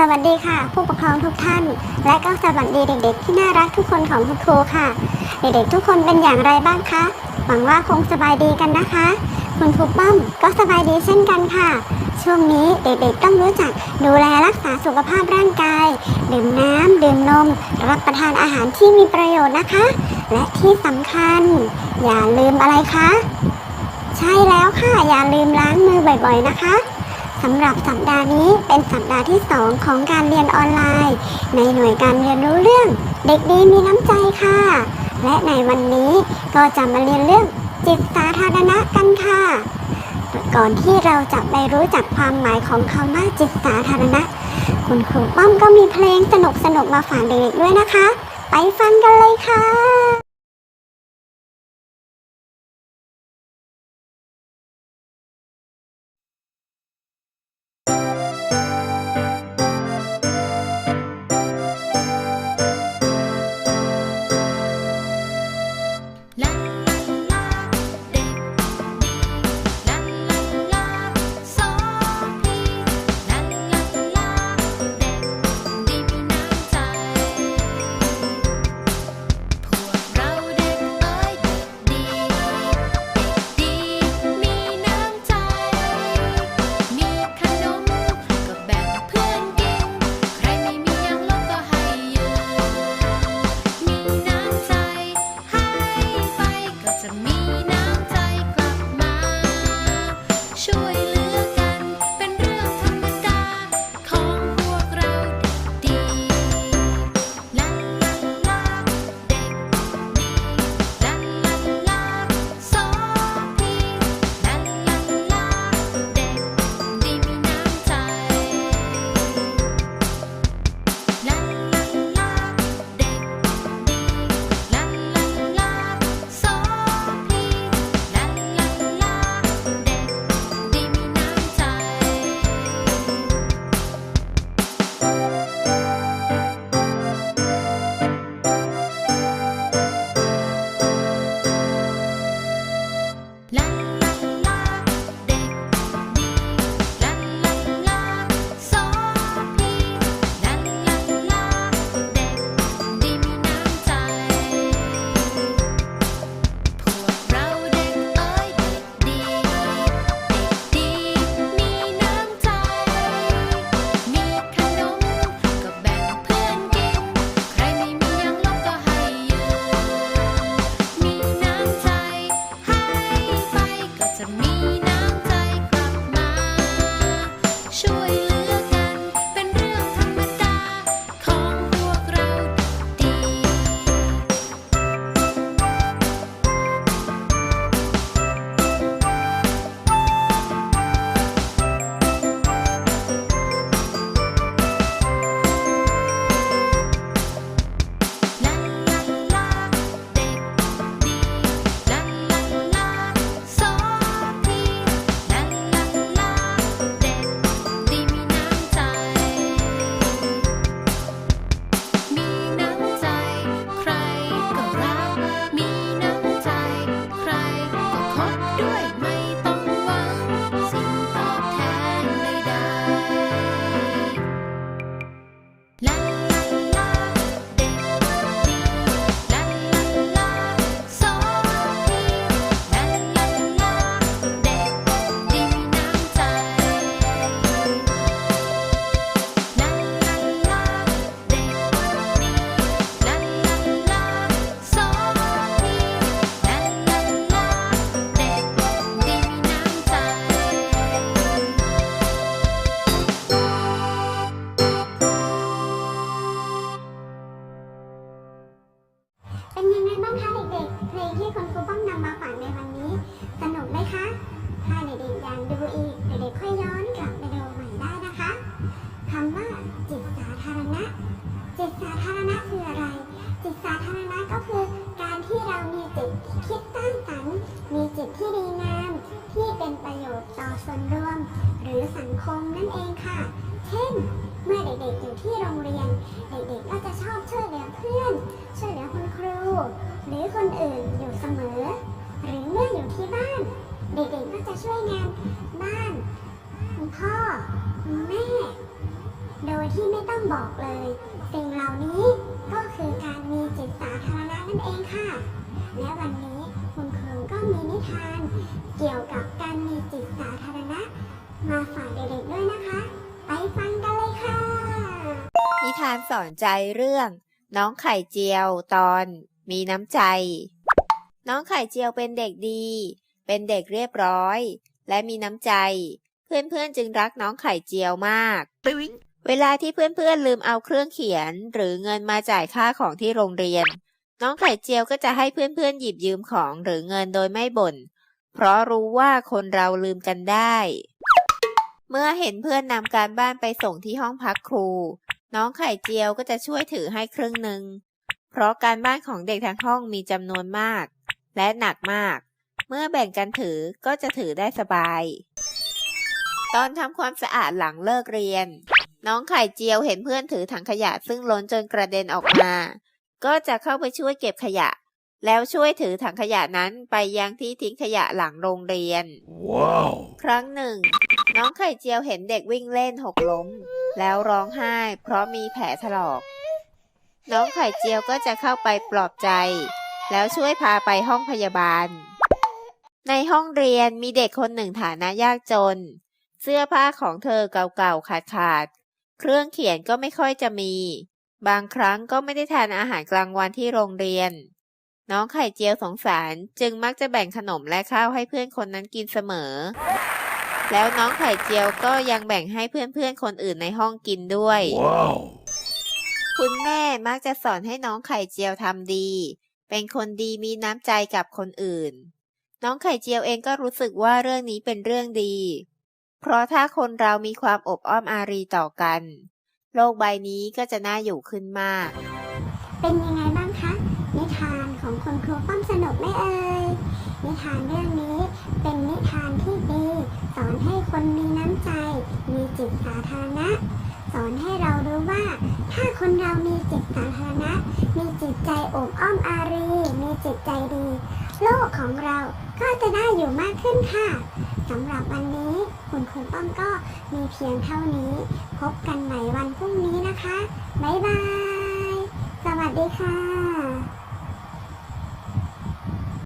สวัสดีค่ะ ผู้ปกครองทุกท่าน และก็สวัสดีเด็กๆ ที่น่ารักทุกคนของคุณครูค่ะ เด็กๆทุกคนเป็นอย่างไรบ้างคะหวังว่าคงสบายดีกันนะคะ คุณครูป้อมก็สบายดีเช่นกันค่ะ ช่วงนี้เด็กๆต้องรู้จักดูแลรักษาสุขภาพร่างกาย ดื่มน้ำดื่มนม รับประทานอาหารที่มีประโยชน์นะคะ และที่สำคัญ อย่าลืมอะไรคะ ใช่แล้วค่ะอย่าลืมล้างมือบ่อยๆนะคะ สำหรับสัปดาห์นี้เป็นสัปดาห์ที่ 2 ของการเรียนออนไลน์ ในหน่วยการเรียนรู้เรื่อง เด็กดีมีน้ำใจค่ะ และในวันนี้ก็จะมาเรียนเรื่องจิตสาธารณะกันค่ะ ก่อนที่เราจะไปรู้จักความหมายของคำว่าจิตสาธารณะ คุณครูป้อมก็มีเพลงสนุกๆมาฝากเด็กๆด้วยนะคะ ไปฟังกันเลยค่ะ เป็นยังไงบ้างคะเด็กๆเพลงที่คุณครูป้อมนำมาฝากในวันนี้ สนุกไหมคะ ถ้าเด็กๆอยากดูอีกเด็กๆค่อยย้อนกลับไปดูใหม่ได้นะคะคำว่าจิตสาธารณะ จิตสาธารณะคืออะไร จิตสาธารณะก็คือการที่เรามีจิตคิดสร้างสรรค์ มีจิตที่ดีงาม ที่เป็นประโยชน์ต่อส่วนรวม หรือสังคมนั่นเองค่ะ เช่น เมื่อเด็กๆอยู่ที่โรงเรียน เด็กๆก็จะชอบช่วย หรือคนอื่นอยู่เสมอ หรือเมื่ออยู่ที่บ้าน เด็กๆก็จะช่วยงานบ้านพ่อแม่ โดยที่ไม่ต้องบอกเลย สิ่งเหล่านี้ก็คือการมีจิตสาธารณะนั่นเองค่ะ และวันนี้คุณครูก็มีนิทาน เกี่ยวกับการมีจิตสาธารณะ มาฝากเด็กๆด้วยนะคะ ไปฟังกันเลยค่ะ นิทานสอนใจเรื่อง น้องไข่เจียวตอน มีน้ำใจ น้องไข่เจียวเป็นเด็กดี เป็นเด็กเรียบร้อย และมีน้ำใจ เพื่อนๆจึงรักน้องไข่เจียวมาก เวลาที่เพื่อนๆลืมเอาเครื่องเขียน หรือเงินมาจ่ายค่าของที่โรงเรียน น้องไข่เจียวก็จะให้เพื่อนๆหยิบยืมของหรือเงินโดยไม่บ่น เพราะรู้ว่าคนเราลืมกันได้ เมื่อเห็นเพื่อนนำการบ้านไปส่งที่ห้องพักครู น้องไข่เจียวก็จะช่วยถือให้ครึ่งหนึ่ง เพราะการบ้านของเด็กทั้งห้องมีจำนวนมาก และหนักมาก เมื่อแบ่งกันถือก็จะถือได้สบาย ตอนทำความสะอาดหลังเลิกเรียน น้องไข่เจียวเห็นเพื่อนถือถังขยะซึ่งล้นจนกระเด็นออกมา ก็จะเข้าไปช่วยเก็บขยะ แล้วช่วยถือถังขยะนั้นไปยังที่ทิ้งขยะหลังโรงเรียน Wow. ครั้งหนึ่ง น้องไข่เจียวเห็นเด็กวิ่งเล่นหกล้ม แล้วร้องไห้ เพราะมีแผลถลอก น้องไข่เจียวก็จะเข้าไปปลอบใจ แล้วช่วยพาไปห้องพยาบาล ในห้องเรียนมีเด็กคนหนึ่งฐานะยากจน เสื้อผ้าของเธอเก่าๆขาดๆ เครื่องเขียนก็ไม่ค่อยจะมี บางครั้งก็ไม่ได้ทานอาหารกลางวันที่โรงเรียน น้องไข่เจียวสงสารจึงมักจะแบ่งขนมและข้าวให้เพื่อนคนนั้นกินเสมอ แล้วน้องไข่เจียวก็ยังแบ่งให้เพื่อนๆคนอื่นในห้องกินด้วย Wow. คุณแม่มักจะสอนให้น้องไข่เจียวทำดี เป็นคนดีมีน้ำใจกับคนอื่น น้องไข่เจียวเองก็รู้สึกว่าเรื่องนี้เป็นเรื่องดี เพราะถ้าคนเรามีความอบอ้อมอารีต่อกัน โลกใบนี้ก็จะน่าอยู่ขึ้นมาก เป็นยังไงบ้างคะ นิทานของคุณครูป้อมสนุกไหมเอ่ย นิทานเรื่องนี้เป็นนิทานที่ดี สอนให้คนมีน้ำใจ มีจิตสาธารณะ สอนให้เรารู้ว่า ถ้าคนเรามีจิตสาธารณะ มีจิตใจอบอ้อมอารี มีจิตใจดี โลกของเราก็จะได้อยู่มากขึ้นค่ะสำหรับวันนี้คุณครูป้อมก็มีเพียงเท่านี้ พบกันใหม่วันพรุ่งนี้นะคะ บ๊ายบาย สวัสดีค่ะ